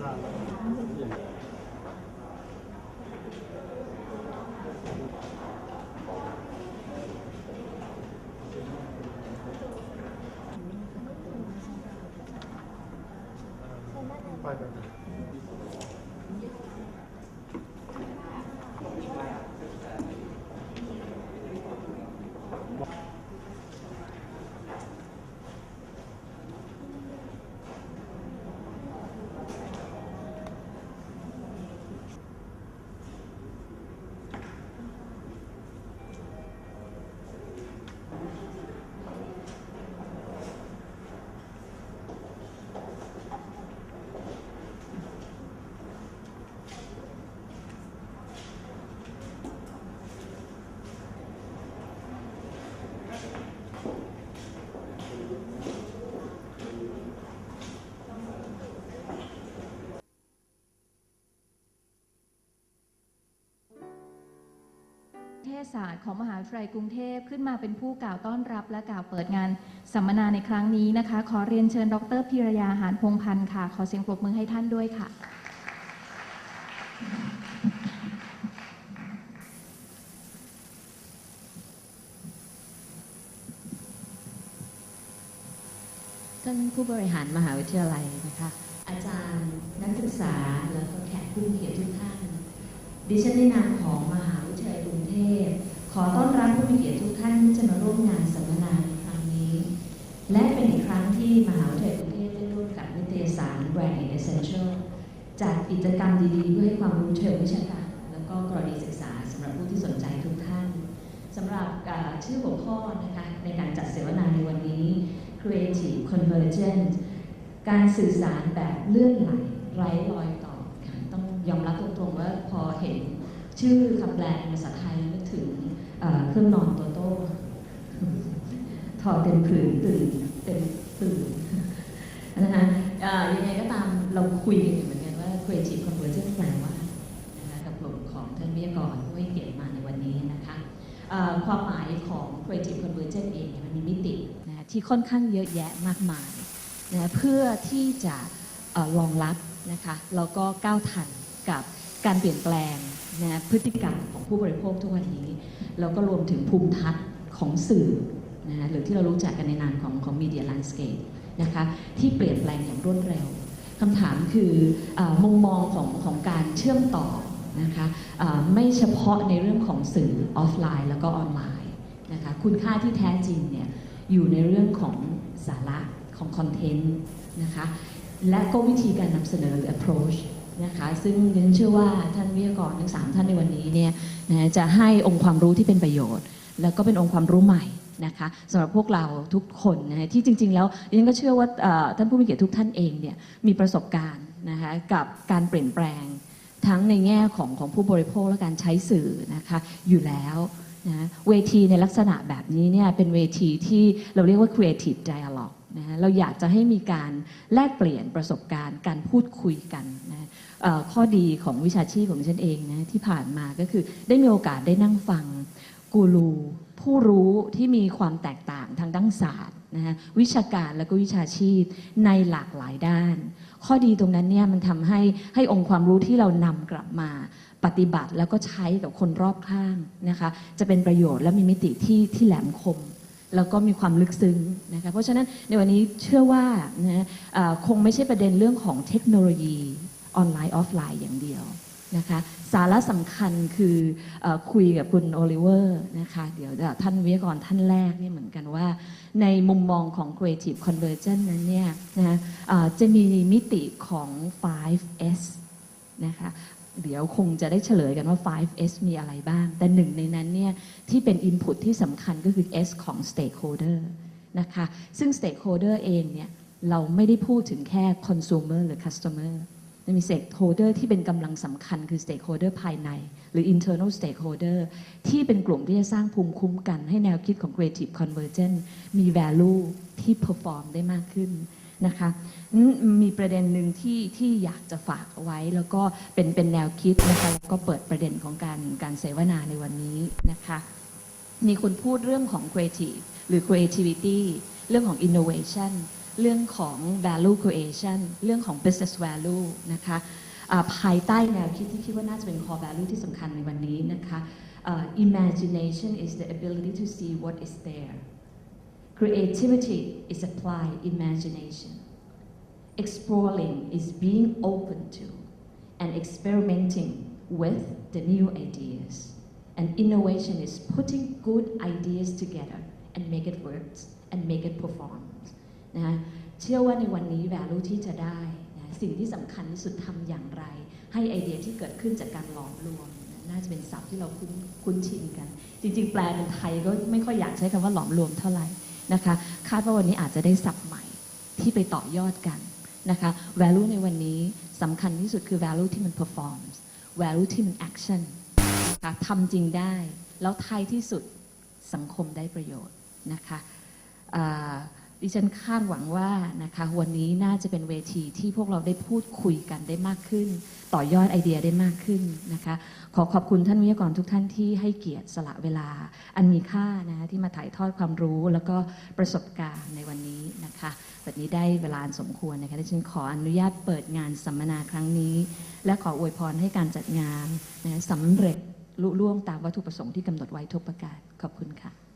คน ศาสตร์ของมหาวิทยาลัยกรุงเทพขึ้นมาเป็นผู้กล่าวต้อนรับ และกล่าวเปิดงานสัมมนาในครั้งนี้นะคะ ขอเรียนเชิญดรพิรยาหานพงพันธ์ค่ะ ขอเสียงปรบมือให้ท่านด้วยค่ะ ท่านผู้บริหารมหาวิทยาลัยนะคะ อาจารย์นักศึกษาแล้วก็แขกผู้มีเกียรติทุกท่านดิฉันในนามของมหาวิทยาลัยกรุงเทพ ขอต้อนรับผู้มีเกียรติทุกท่านที่จะมาร่วมงานสัมมนาในครั้งนี้ และเป็นอีกครั้งที่มหาวิทยาลัยกรุงเทพได้ร่วมกับนิตยสาร Brand Essential จัดกิจกรรมดีๆ เพื่อให้ความรู้เชิงวิชาการ แล้วก็กรณีศึกษาสำหรับผู้ที่สนใจทุกท่านสำหรับชื่อหัวข้อนะคะในการจัดเสวนาในวันนี้ Creative Convergence การสื่อสารแบบเลื่อนไหลไร้รอยต่อต้องยอมรับตรงๆว่าพอเห็นชื่อคำแปลภาษาไทยนึกถึง เครื่องนอนโตโต้ถอดเต็มผืนตื่นเต็มตื่นนะคะยังไงก็ตามเราคุยกันอยู่เหมือนกันว่า Creative Convergence แปลว่านะคะกับกลุ่มของท่านวิทยากรผู้ให้เกียรติมาในวันนี้นะคะความหมายของ Creative Convergence เองมันมีมิตินะที่ค่อนข้างเยอะแยะมากมายนะเพื่อที่จะเอ่อรองรับนะคะแล้วก็ก้าวทันกับการเปลี่ยนแปลงนะพฤติกรรมของผู้บริโภคทุกวันนี้ แล้วก็รวมถึงภูมิทัศน์ของสื่อนะหรือที่เรารู้จักกันในนามของของ media landscape นะคะที่เปลี่ยนแปลงอย่างรวดเร็วคำถามคืออมุมมองของของการเชื่อมต่อนะคะไม่เฉพาะในเรื่องของสื่อออฟไลน์ แล้วก็ออนไลน์นะคะคุณค่าที่แท้จริงเนี่ยอยู่ในเรื่องของสาระของคอนเทนต์นะคะและก็วิธีการนำเสนอหรือ approach นะคะซึ่งดิฉันเชื่อว่าท่านวิทยากรทั้งสามท่านในวันนี้เนี่ยนะจะให้องค์ความรู้ที่เป็นประโยชน์ แล้วก็เป็นองค์ความรู้ใหม่นะคะสำหรับพวกเราทุกคนนะที่จริง ๆ แล้วดิฉันก็เชื่อว่าท่านผู้มีเกียรติทุกท่านเองเนี่ยมีประสบการณ์นะคะกับการเปลี่ยนแปลงทั้งในแง่ของของผู้บริโภคและการใช้สื่อนะคะอยู่แล้วนะเวทีในลักษณะแบบนี้เนี่ยเป็นเวทีที่เราเรียกว่า creative dialogue นะเราอยากจะให้มีการแลกเปลี่ยนประสบการณ์ การพูดคุยกันนะข้อดีของวิชาชีพของฉันเองนะที่ผ่านมาก็คือได้มีโอกาสได้นั่งฟังกูรูผู้รู้ที่มีความแตกต่างทางด้านศาสตร์นะฮะวิชาการและก็วิชาชีพในหลากหลายด้าน ข้อดีตรงนั้นเนี่ยมันทำให้ให้องค์ความรู้ที่เรานำกลับมาปฏิบัติแล้วก็ใช้กับคนรอบข้างนะคะ จะเป็นประโยชน์และมีมิติที่ที่แหลมคม แล้วก็มีความลึกซึ้งนะคะเพราะฉะนั้นในวันนี้เชื่อว่านะเอ่อคงไม่ใช่ประเด็นเรื่องของเทคโนโลยีออนไลน์ออฟไลน์อย่างเดียวนะคะสาระสำคัญคืออคุยกับคุณโอลิเวอร์นะคะเดี๋ยวท่านวิทยากรท่านแรกเนี่ยเหมือนกันว่า ในมุมมองของ Creative Convergence นั้นเนี่ยนะเอ่อจะมีมิติของ 5S นะคะ เดี๋ยวคงจะได้เฉลยกันว่า 5S มีอะไรบ้าง แต่หนึ่งในนั้นเนี่ยที่เป็น Input ที่สำคัญก็คือ S ของ Stakeholder นะคะ ซึ่ง Stakeholder เองเนี่ยเราไม่ได้พูดถึงแค่ Consumer หรือ Customer มันมี stakeholder ที่เป็นกำลังสำคัญคือ stakeholder ภายใน หรือ internal stakeholder ที่เป็นกลุ่มที่จะสร้างภูมิคุ้มกันให้แนวคิดของ creative convergence มี value ที่ perform ได้มากขึ้น นะคะมีประเด็นหนึ่งที่ที่อยากจะฝากเอาไว้ แล้วก็เป็นเป็นแนวคิดนะคะแล้วก็เปิดประเด็นของการการเสวนาในวันนี้นะคะมีคนพูดเรื่องของ creative หรือ creativity เรื่องของ innovation เรื่องของ value creation เรื่องของ business value นะคะภายใต้แนวคิดที่คิดว่าน่าจะเป็น core value ที่สำคัญในวันนี้นะคะอ่า imagination is the ability to see what is there creativity is applied imagination exploring is being open to and experimenting with the new ideas. And innovation is putting good ideas together and make it work and make it perform นะเชื่อว่าในวันนี้ value ที่จะได้นะสิ่งที่สำคัญที่สุดทำอย่างไร ให้ไอเดียที่เกิดขึ้นจากการหลอมรวมนะน่าจะเป็นศัพท์ที่เราคุ้นคุ้นชินกัน จริง ๆ แปลเป็นไทยก็ไม่ค่อยอยากใช้คำว่าหลอมรวมเท่าไหร่ นะคะ คาดว่าวันนี้อาจจะได้สับใหม่ที่ไปต่อยอดกันนะคะ value ในวันนี้สำคัญที่สุดคือ value ที่มัน perform value ที่มัน action นะคะทำจริงได้ แล้วท้ายที่สุดสังคมได้ประโยชน์นะคะ ดิฉันคาดหวังว่านะคะวันนี้น่าจะเป็นเวทีที่พวกเราได้พูดคุยกันได้มากขึ้น ต่อยอดไอเดียได้มากขึ้นนะคะ ขอขอบคุณท่านวิทยากรทุกท่านที่ให้เกียรติสละเวลา อันมีค่านะะที่มาถ่ายทอดความรู้แล้วก็ประสบการณ์ในวันนี้นะคะแบบนี้ได้เวลาสมควรนะคะดิฉันขออนุญาตเปิดงานสัมมนาครั้งนี้ และขออวยพรให้การจัดงานนะสำเร็จลุล่วงตามวัตถุประสงค์ที่กำหนดไว้ทุกประการขอบคุณค่ะ